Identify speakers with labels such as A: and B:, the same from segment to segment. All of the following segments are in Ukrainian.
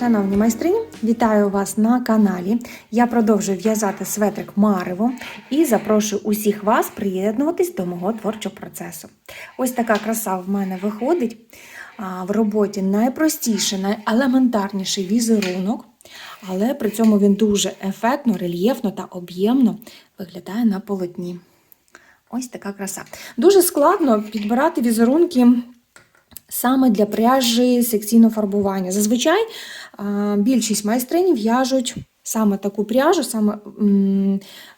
A: Шановні майстрині, вітаю вас на каналі. Я продовжую в'язати светрик Марево і запрошую усіх вас приєднуватись до мого творчого процесу. Ось така краса в мене виходить. В роботі найпростіший, найелементарніший візерунок, але при цьому він дуже ефектно, рельєфно та об'ємно виглядає на полотні. Ось така краса. Дуже складно підбирати візерунки саме для пряжі секційного фарбування. Зазвичай більшість майстринів в'яжуть саме таку пряжу, саме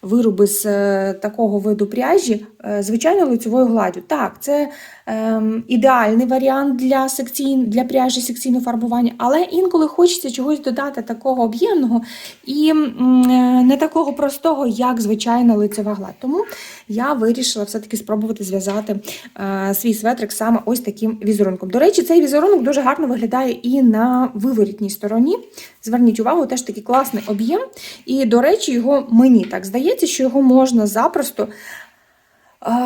A: вироби з е, такого виду пряжі, е, звичайно, лицевою гладдю. Так, це е, ідеальний варіант для, секцій, для пряжі секційного фарбування, але інколи хочеться чогось додати такого об'ємного і м, е, не такого простого, як звичайна лицева гладь. Тому я вирішила все-таки спробувати зв'язати е, свій светрик саме ось таким візерунком. До речі, цей візерунок дуже гарно виглядає і на виворітній стороні. Зверніть увагу, теж такий класний об'єм. І, до речі, його мені так здається, що його можна запросто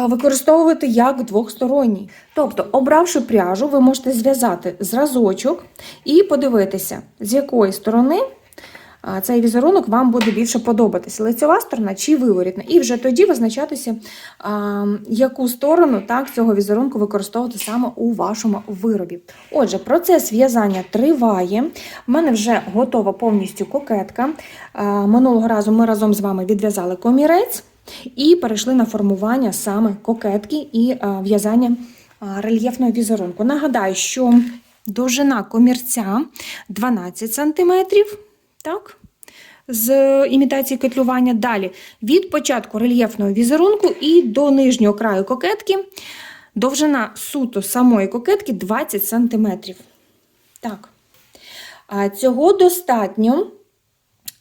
A: використовувати як двохсторонній. Тобто, обравши пряжу, ви можете зв'язати зразочок і подивитися, з якої сторони цей візерунок вам буде більше подобатися. Лицева сторона чи виворітна. І вже тоді визначатися, яку сторону так, цього візерунку використовувати саме у вашому виробі. Отже, процес в'язання триває. У мене вже готова повністю кокетка. Минулого разу ми разом з вами відв'язали комірець і перейшли на формування саме кокетки і а, в'язання рельєфного візерунку. Нагадаю, що довжина комірця 12 см. Так? З імітації кетлювання. Далі від початку рельєфного візерунку і до нижнього краю кокетки довжина суто самої кокетки 20 см. Так. Цього достатньо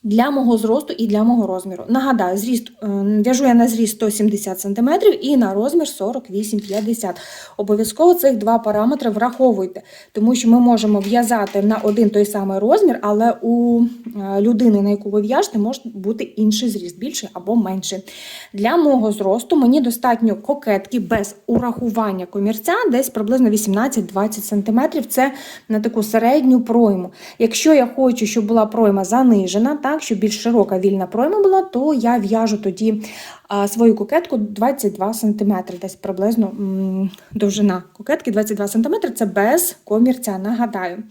A: для мого зросту і для мого розміру. Нагадаю, зріст, е, в'яжу я на зріст 170 см і на розмір 48-50 Обов'язково цих два параметри враховуйте, тому що ми можемо в'язати на один той самий розмір, але у е, людини, на яку ви в'яжете, може бути інший зріст, більший або менший. Для мого зросту мені достатньо кокетки без урахування комірця, десь приблизно 18-20 см. Це на таку середню пройму. Якщо я хочу, щоб була пройма занижена, так, щоб більш широка вільна пройма була, то я в'яжу тоді свою кокетку 22 см, десь приблизно довжина кокетки 22 см, це без комірця, нагадаю.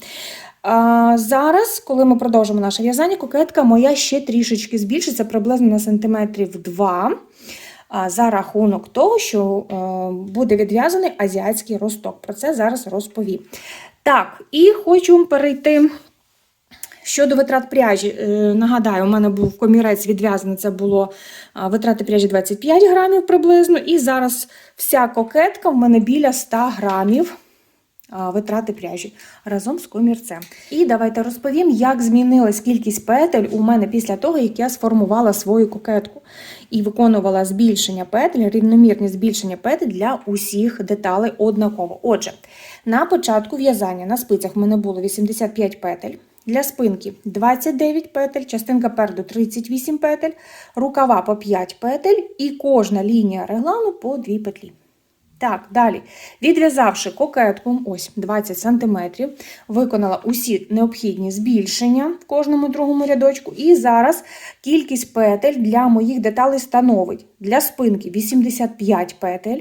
A: А, зараз, коли ми продовжимо наше в'язання, кокетка моя ще трішечки збільшиться, приблизно на сантиметрів 2 а, за рахунок того, що е, буде відв'язаний азіатський росток. Про це зараз розповім. Так, і хочу перейти. Щодо витрат пряжі, е, нагадаю, у мене був комірець відв'язаний, це було витрати пряжі 25 грамів приблизно. І зараз вся кокетка в мене біля 100 грамів витрати пряжі разом з комірцем. І давайте розповім, як змінилась кількість петель у мене після того, як я сформувала свою кокетку і виконувала збільшення петель, рівномірні збільшення петель для усіх деталей однаково. Отже, на початку в'язання на спицях в мене було 85 петель. Для спинки 29 петель, частинка переду 38 петель, рукава по 5 петель і кожна лінія реглану по 2 петлі. Так, далі. Відв'язавши кокетку, ось 20 см, виконала усі необхідні збільшення в кожному другому рядочку. І зараз кількість петель для моїх деталей становить для спинки 85 петель,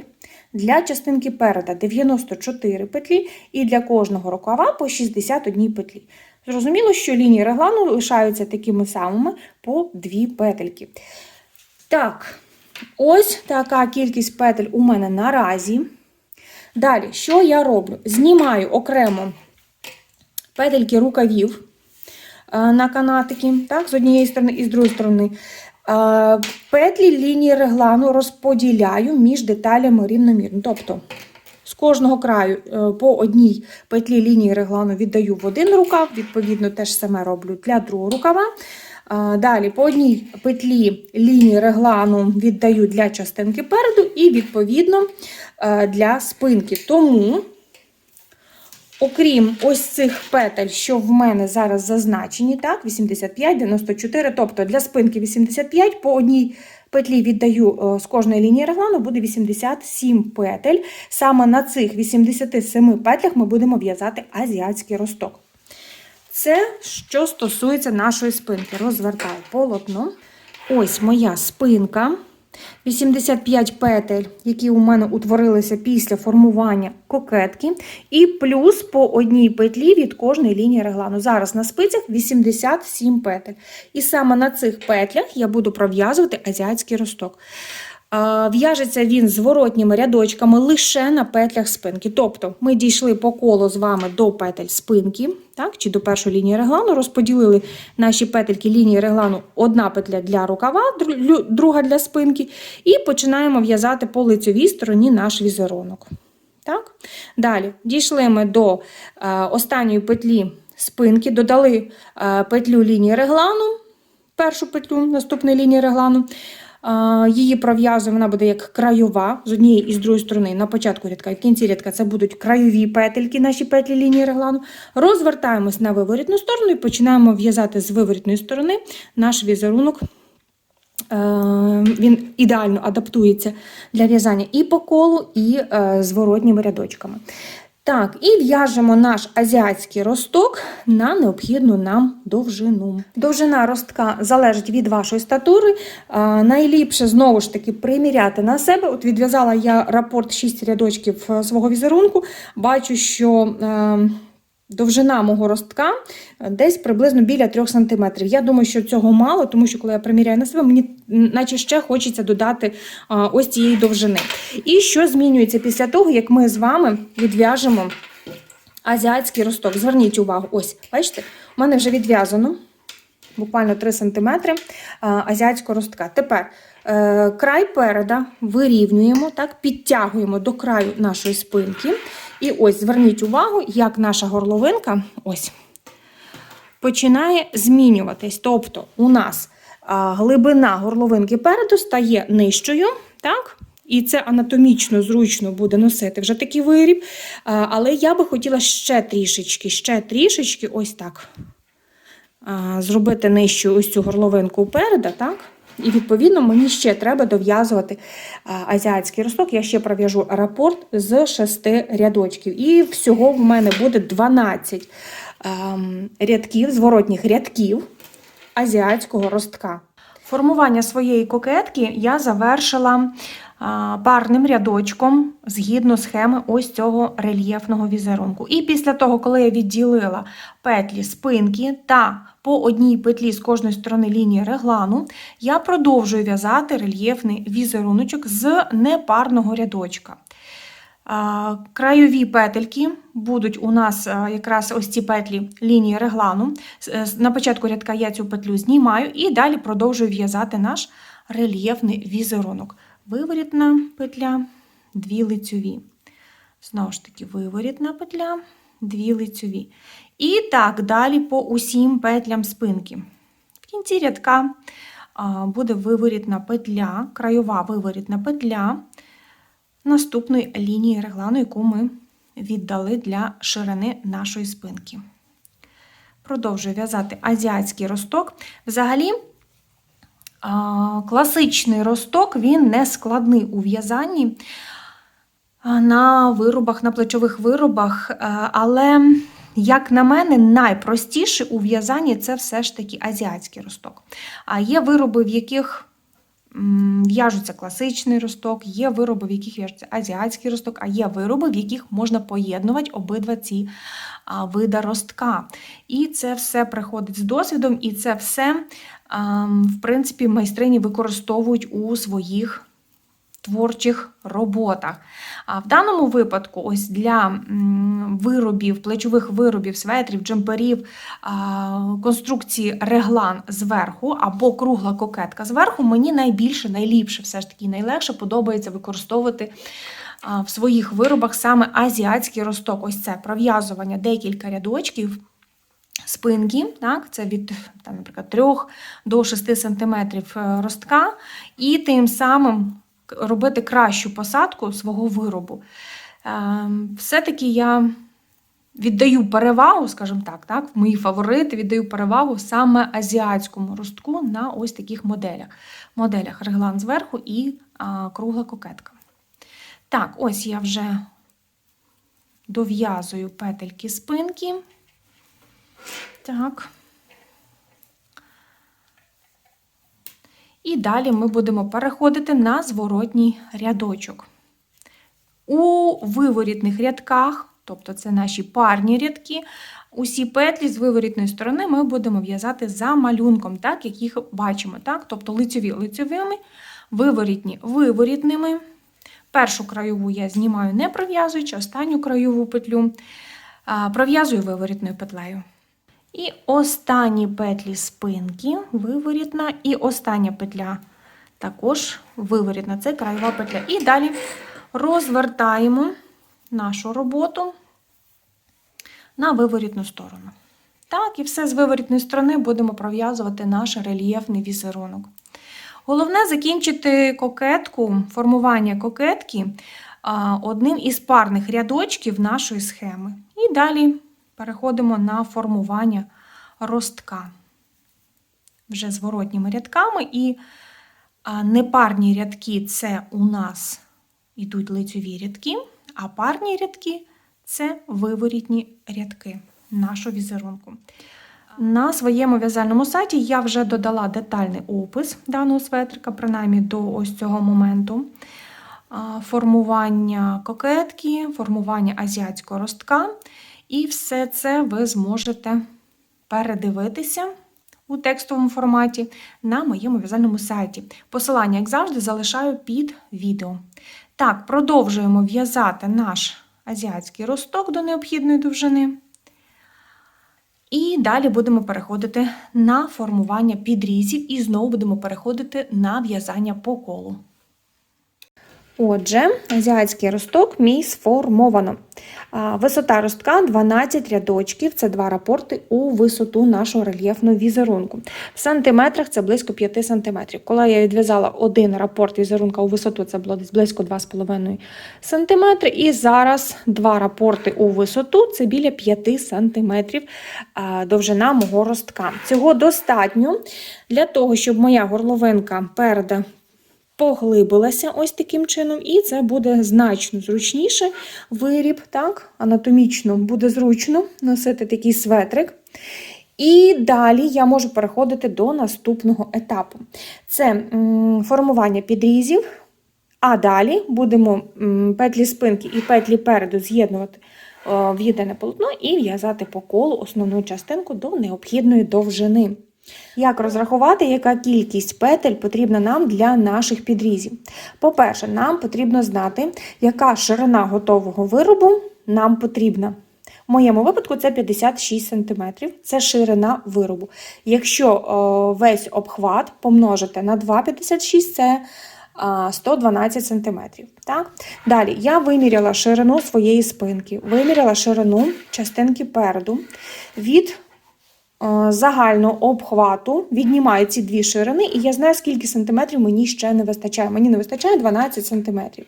A: для частинки переда 94 петлі і для кожного рукава по 61 петлі. Зрозуміло, що лінії реглану лишаються такими самими по дві петельки. Так, ось така кількість петель у мене наразі. Далі, що я роблю? Знімаю окремо петельки рукавів е, на канатики, так, з однієї сторони і з другої сторони. Е, Петлі лінії реглану розподіляю між деталями рівномірно. Тобто, з кожного краю е, по одній петлі лінії реглану віддаю в один рукав, відповідно, теж саме роблю для другого рукава. Далі по одній петлі лінії реглану віддаю для частинки переду і, відповідно, е, для спинки. Тому, окрім ось цих петель, що в мене зараз зазначені, так, 85, 94, тобто для спинки 85, по одній петлі віддаю з кожної лінії реглану, буде 87 петель. Саме на цих 87 петлях ми будемо в'язати азіатський росток. Це що стосується нашої спинки. Розвертаю полотно. Ось моя спинка. 85 петель, які у мене утворилися після формування кокетки, і плюс по одній петлі від кожної лінії реглану. Зараз на спицях 87 петель. І саме на цих петлях я буду пров'язувати азіатський росток. В'яжеться він зворотніми рядочками лише на петлях спинки. Тобто ми дійшли по колу з вами до петель спинки, так, чи до першої лінії реглану, розподілили наші петельки лінії реглану, одна петля для рукава, друга для спинки, і починаємо в'язати по лицевій стороні наш візерунок. Так? Далі дійшли ми до е, останньої петлі спинки, додали е, петлю лінії реглану, першу петлю наступної лінії реглану. Її пров'язуємо, вона буде як крайова з однієї і з другої сторони. На початку рядка і в кінці рядка це будуть краєві петельки, наші петлі лінії реглану. Розвертаємось на виворітну сторону і починаємо в'язати з виворітної сторони наш візерунок. Е, Він ідеально адаптується для в'язання і по колу, і е, зворотніми рядочками. Так, і в'яжемо наш азіатський росток на необхідну нам довжину. Довжина ростка залежить від вашої статури. А, Найліпше знову ж таки приміряти на себе. От відв'язала я рапорт 6 рядочків свого візерунку. Бачу, що е, довжина мого ростка е, десь приблизно біля 3 см. Я думаю, що цього мало, тому що коли я приміряю на себе, мені наче ще хочеться додати ось цієї довжини. І що змінюється після того, як ми з вами відв'яжемо азіатський росток? Зверніть увагу, ось, бачите, у мене вже відв'язано. Буквально 3 см азіатського ростка. Тепер е, край переда вирівнюємо, так, підтягуємо до краю нашої спинки. І ось зверніть увагу, як наша горловинка ось, починає змінюватись. Тобто у нас глибина горловинки переду стає нижчою, так? І це анатомічно зручно буде носити вже такий виріб. Але я би хотіла ще трішечки, ще трішечки, ось так. Зробити нижчу ось цю горловинку переда, так? І, відповідно, мені ще треба дов'язувати азіатський росток. Я ще пров'яжу рапорт з шести рядочків. І всього в мене буде 12 ем, рядків, зворотніх рядків азіатського ростка. Формування своєї кокетки я завершила парним рядочком згідно схеми ось цього рельєфного візерунку. І після того, коли я відділила петлі спинки та по одній петлі з кожної сторони лінії реглану, я продовжую в'язати рельєфний візеруночок з непарного рядочка. А, Краєві петельки будуть у нас якраз ось ці петлі лінії реглану. Е, На початку рядка я цю петлю знімаю і далі продовжую в'язати наш рельєфний візерунок. Виворітна петля, дві лицьові. Знову ж таки, виворітна петля, дві лицьові. І так далі по усім петлям спинки. В кінці рядка буде виворітна петля, краєва виворітна петля наступної лінії реглану, яку ми віддали для ширини нашої спинки. Продовжую в'язати азіатський росток. Взагалі, класичний росток він не складний у в'язанні на виробах, на плечових виробах, але, як на мене, найпростіше у в'язанні це все ж таки азіатський росток. А є вироби, в яких в'яжуться класичний росток, є вироби, в яких в'яжуться азіатський росток, а є вироби, в яких можна поєднувати обидва ці а, вида ростка. І це все приходить з досвідом, і це все, в принципі, майстрині використовують у своїх творчих роботах. А в даному випадку, ось для виробів, плечових виробів, светрів, джемперів, конструкції реглан зверху або кругла кокетка зверху, мені найбільше, найліпше, все ж таки найлегше подобається використовувати в своїх виробах саме азіатський росток. Ось це пров'язування декілька рядочків. Спинки, так, це від, там, наприклад, 3 до 6 см ростка, і тим самим робити кращу посадку свого виробу. Ем, Все-таки я віддаю перевагу, скажімо так, так, мої фаворити віддаю перевагу саме азіатському ростку на ось таких моделях. Моделях реглан зверху і а, кругла кокетка. Так, ось я вже дов'язую петельки спинки. Так. І далі ми будемо переходити на зворотній рядочок. У виворітних рядках, тобто це наші парні рядки, усі петлі з виворітної сторони ми будемо в'язати за малюнком, так, як їх бачимо. Так? Тобто лицьові лицьовими, виворітні виворітними. Першу краєву я знімаю не пров'язуючи, останню краєву петлю пров'язую виворітною петлею. І останні петлі спинки виворітна, і остання петля також виворітна. Це краєва петля. І далі розвертаємо нашу роботу на виворітну сторону. Так, і все з виворітної сторони будемо пров'язувати наш рельєфний візерунок. Головне закінчити кокетку, формування кокетки одним із парних рядочків нашої схеми. І далі переходимо на формування ростка вже зворотніми рядками. І непарні рядки це у нас йдуть лицьові рядки, а парні рядки це виворітні рядки нашого візерунку. На своєму в'язальному сайті я вже додала детальний опис даного светрика, принаймні до ось цього моменту. Формування кокетки, формування азіатського ростка. І все це ви зможете передивитися у текстовому форматі на моєму в'язальному сайті. Посилання, як завжди, залишаю під відео. Так, продовжуємо в'язати наш азіатський росток до необхідної довжини. І далі будемо переходити на формування підрізів і знову будемо переходити на в'язання по колу. Отже, азіатський росток мій сформовано. Висота ростка 12 рядочків, це два рапорти у висоту нашого рельєфного візерунку. В сантиметрах це близько 5 сантиметрів. Коли я відв'язала один рапорт візерунка у висоту, це було десь близько 2,5 сантиметри. І зараз два рапорти у висоту, це біля 5 сантиметрів довжина мого ростка. Цього достатньо для того, щоб моя горловинка перед поглибилася ось таким чином, і це буде значно зручніше виріб, так, анатомічно буде зручно носити такий светрик. І далі я можу переходити до наступного етапу. Це формування підрізів, а далі будемо петлі спинки і петлі переду з'єднувати е, в єдине полотно і в'язати по колу основну частинку до необхідної довжини. Як розрахувати, яка кількість петель потрібна нам для наших підрізів? По-перше, нам потрібно знати, яка ширина готового виробу нам потрібна. В моєму випадку це 56 см, це ширина виробу. Якщо о, весь обхват помножити на 2,56 це а, 112 см. Далі я виміряла ширину своєї спинки, виміряла ширину частинки переду від загального обхвату, віднімаю ці дві ширини, і я знаю, скільки сантиметрів мені ще не вистачає. Мені не вистачає 12 сантиметрів.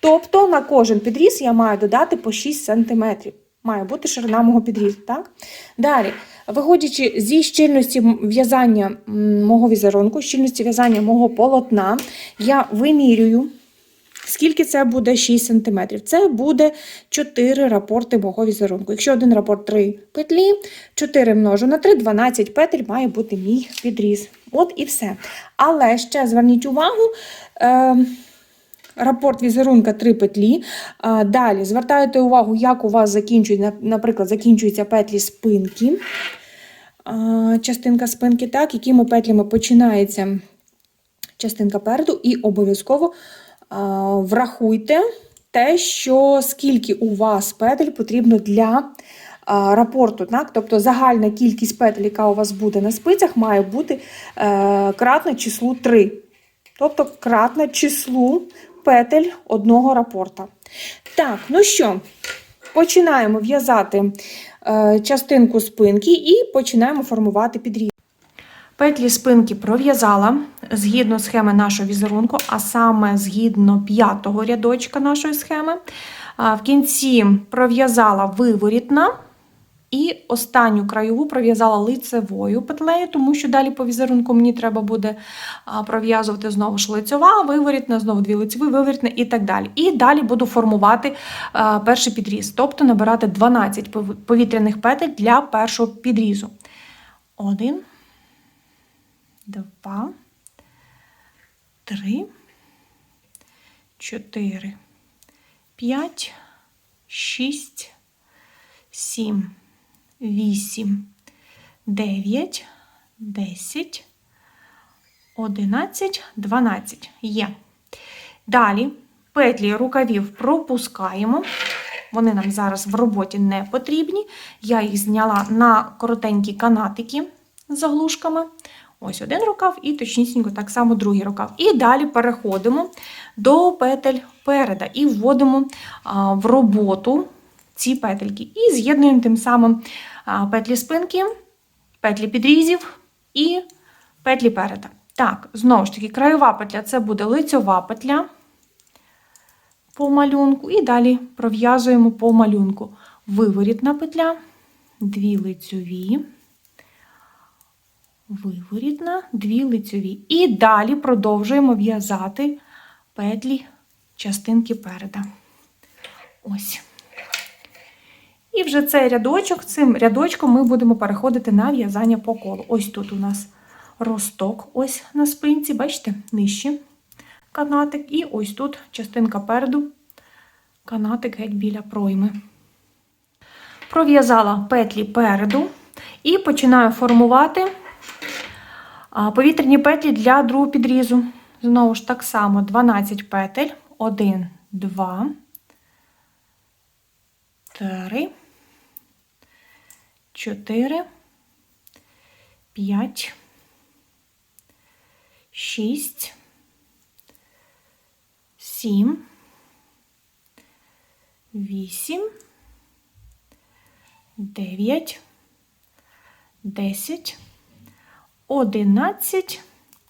A: Тобто на кожен підріз я маю додати по 6 сантиметрів. Має бути ширина мого підрізу. Так? Далі, виходячи зі щільності в'язання мого візерунку, щільності в'язання мого полотна, я вимірюю, скільки це буде 6 см. Це буде 4 рапорти мого візерунку. Якщо один рапорт 3 петлі, 4 множу на 3, 12 петель має бути мій підріз. От і все. Але ще зверніть увагу. Е, Рапорт візерунка 3 петлі. Далі звертаєте увагу, як у вас закінчують, наприклад, закінчуються петлі спинки. Частинка спинки, так, якими петлями починається частинка переду, і обов'язково врахуйте те, що скільки у вас петель потрібно для рапорту. Так? Тобто загальна кількість петель, яка у вас буде на спицях, має бути е, кратна числу 3. Тобто кратна числу петель одного рапорта. Так, ну що, починаємо в'язати е, частинку спинки і починаємо формувати підріз. Петлі спинки пров'язала згідно схеми нашого візерунку, а саме згідно п'ятого рядочка нашої схеми. В кінці пров'язала виворітна І останню краєву пров'язала лицевою петлею, тому що далі по візерунку мені треба буде пров'язувати знову ж лицьова, виворітна, знову дві лицеві, виворітна і так далі. І далі буду формувати перший підріз, тобто набирати 12 повітряних петель для першого підрізу. Один, два, три, чотири, п'ять, шість, сім, вісім, дев'ять, десять, одинадцять, дванадцять. Є. Далі петлі рукавів пропускаємо. Вони нам зараз в роботі не потрібні. Я їх зняла на коротенькі канатики з заглушками. Ось один рукав, і точнісінько так само другий рукав. І далі переходимо до петель переда і вводимо в роботу ці петельки. І з'єднуємо тим самим петлі спинки, петлі підрізів і петлі переда. Так, знову ж таки, краєва петля це буде лицьова петля по малюнку, і далі пров'язуємо по малюнку. Виворітна петля, дві лицьові, виворітна, дві лицьові. І далі продовжуємо в'язати петлі частинки переда. Ось. І вже цей рядочок, цим рядочком ми будемо переходити на в'язання по колу. Ось тут у нас росток, ось на спинці, бачите, нижче канатик, і ось тут частинка переду, канатик геть біля пройми. Пров'язала петлі переду і починаю формувати повітряні петлі для другого підрізу. Знову ж так само 12 петель. 1, 2, 3, 4, 5, 6, 7, 8, 9, 10, 11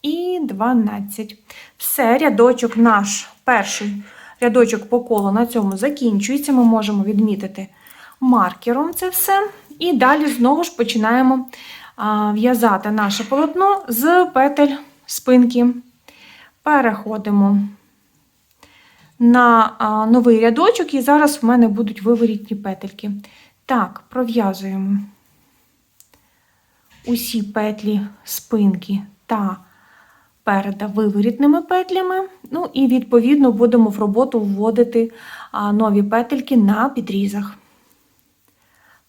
A: і 12. Все, рядочок наш перший рядочок по колу на цьому закінчується. Ми можемо відмітити маркером це все. І далі знову ж починаємо в'язати наше полотно з петель спинки. Переходимо на новий рядочок, і зараз в мене будуть виворітні петельки. Так, пров'язуємо усі петлі спинки та переда виворітними петлями. Ну і відповідно будемо в роботу вводити нові петельки на підрізах.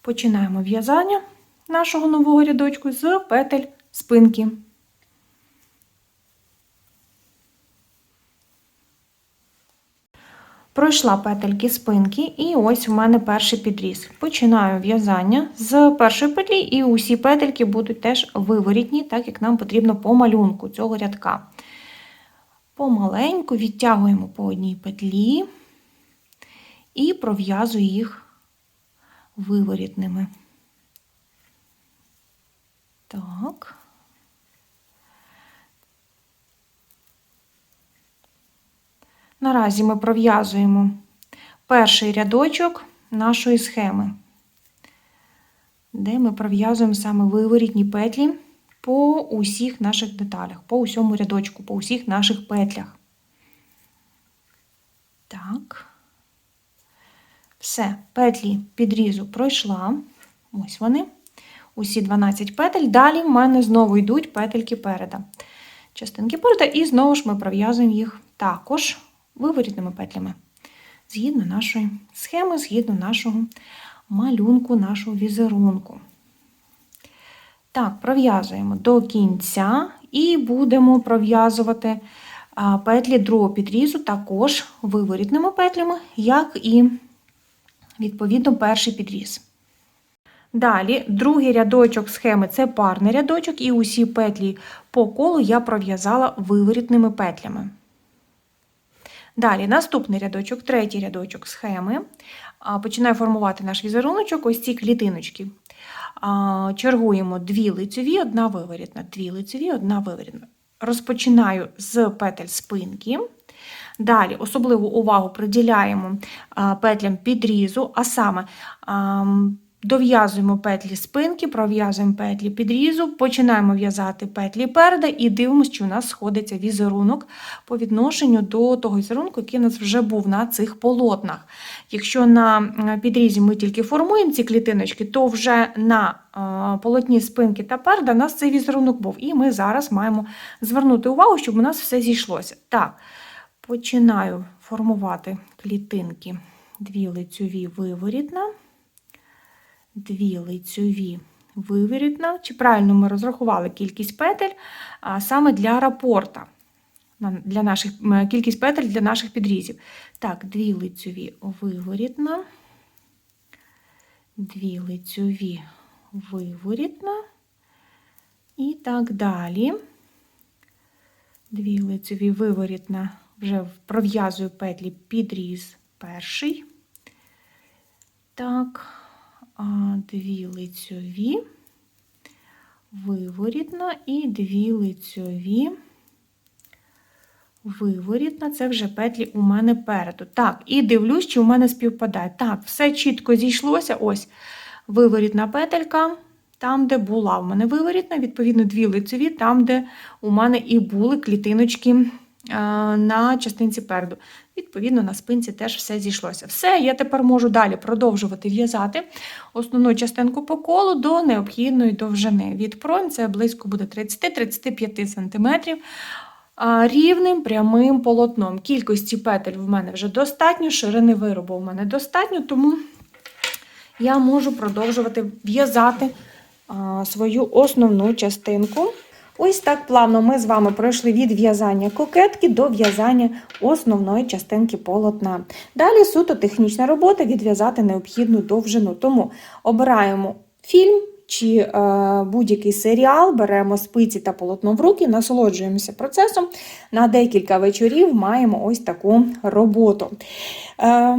A: Починаємо в'язання нашого нового рядочку з петель спинки. Пройшла петельки спинки, і ось у мене перший підріз. Починаю в'язання з першої петлі, і усі петельки будуть теж виворітні, так як нам потрібно по малюнку цього рядка. Помаленьку відтягуємо по одній петлі і пров'язую їх виворітними. Так. Наразі ми пров'язуємо перший рядочок нашої схеми, де ми пров'язуємо саме виворітні петлі по усіх наших деталях, по усьому рядочку, по усіх наших петлях. Так. Все, петлі підрізу пройшла. Ось вони. Усі 12 петель. Далі в мене знову йдуть петельки переда. Частинки переда, і знову ж ми пров'язуємо їх також виворітними петлями. Згідно нашої схеми, згідно нашого малюнку, нашого візерунку. Так, пров'язуємо до кінця і будемо пров'язувати петлі другого підрізу також виворітними петлями, як і, відповідно, перший підріз. Далі, другий рядочок схеми це парний рядочок, і усі петлі по колу я пров'язала виворітними петлями. Далі, наступний рядочок, третій рядочок схеми. Починаю формувати наш візеруночок, ось ці клітиночки. Чергуємо дві лицеві, одна виворітна, дві лицеві, одна виворітна. Розпочинаю з петель спинки. Далі особливу увагу приділяємо петлям підрізу, а саме Дов'язуємо петлі спинки, пров'язуємо петлі підрізу, починаємо в'язати петлі переда і дивимося, чи у нас сходиться візерунок по відношенню до того візерунку, який у нас вже був на цих полотнах. Якщо на е, підрізі ми тільки формуємо ці клітиночки, то вже на е, полотні спинки та переда у нас цей візерунок був. І ми зараз маємо звернути увагу, щоб у нас все зійшлося. Так, починаю формувати клітинки. Дві лицьові виворітна дві лицьові виворітна. Чи правильно ми розрахували кількість петель саме для рапорта, для наших, кількість петель для наших підрізів. Так, дві лицьові виворітна, дві лицьові виворітна. І так далі. Дві лицьові виворітна, вже пров'язую петлі підріз перший. Так, дві лицьові, виворітна і дві лицьові, виворітна. Це вже петлі у мене переду. Так, і дивлюсь, чи у мене співпадає. Так, все чітко зійшлося. Ось виворітна петелька. Там, де була у мене виворітна, відповідно, дві лицеві, там, де у мене і були клітиночки на частинці переду. Відповідно, на спинці теж все зійшлося. Все, я тепер можу далі продовжувати в'язати основну частинку по колу до необхідної довжини. Від пройм це близько буде 30-35 см. Рівним прямим полотном. Кількості петель в мене вже достатньо, ширини виробу в мене достатньо, тому я можу продовжувати в'язати свою основну частинку. Ось так плавно ми з вами пройшли від в'язання кокетки до в'язання основної частинки полотна. Далі суто технічна робота відв'язати необхідну довжину. Тому обираємо фільм чи е, будь-який серіал, беремо спиці та полотно в руки, насолоджуємося процесом. На декілька вечорів маємо ось таку роботу. Е,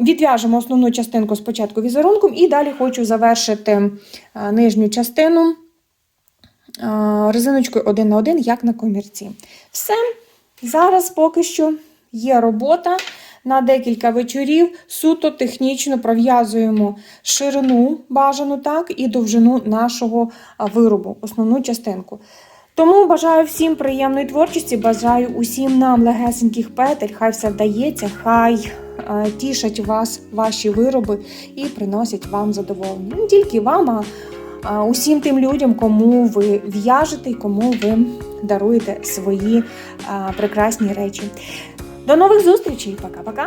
A: Відв'яжемо основну частинку спочатку візерунком, і далі хочу завершити е, нижню частину резиночкою один на один, як на комірці. Все. Зараз поки що є робота на декілька вечорів. Суто технічно пров'язуємо ширину бажану так, і довжину нашого виробу, основну частинку. Тому бажаю всім приємної творчості, бажаю усім нам легесеньких петель, хай все вдається, хай тішать вас ваші вироби і приносять вам задоволення. Не тільки вам, а усім тим людям, кому ви в'яжете і кому ви даруєте свої прекрасні речі. До нових зустрічей! Пока-пока!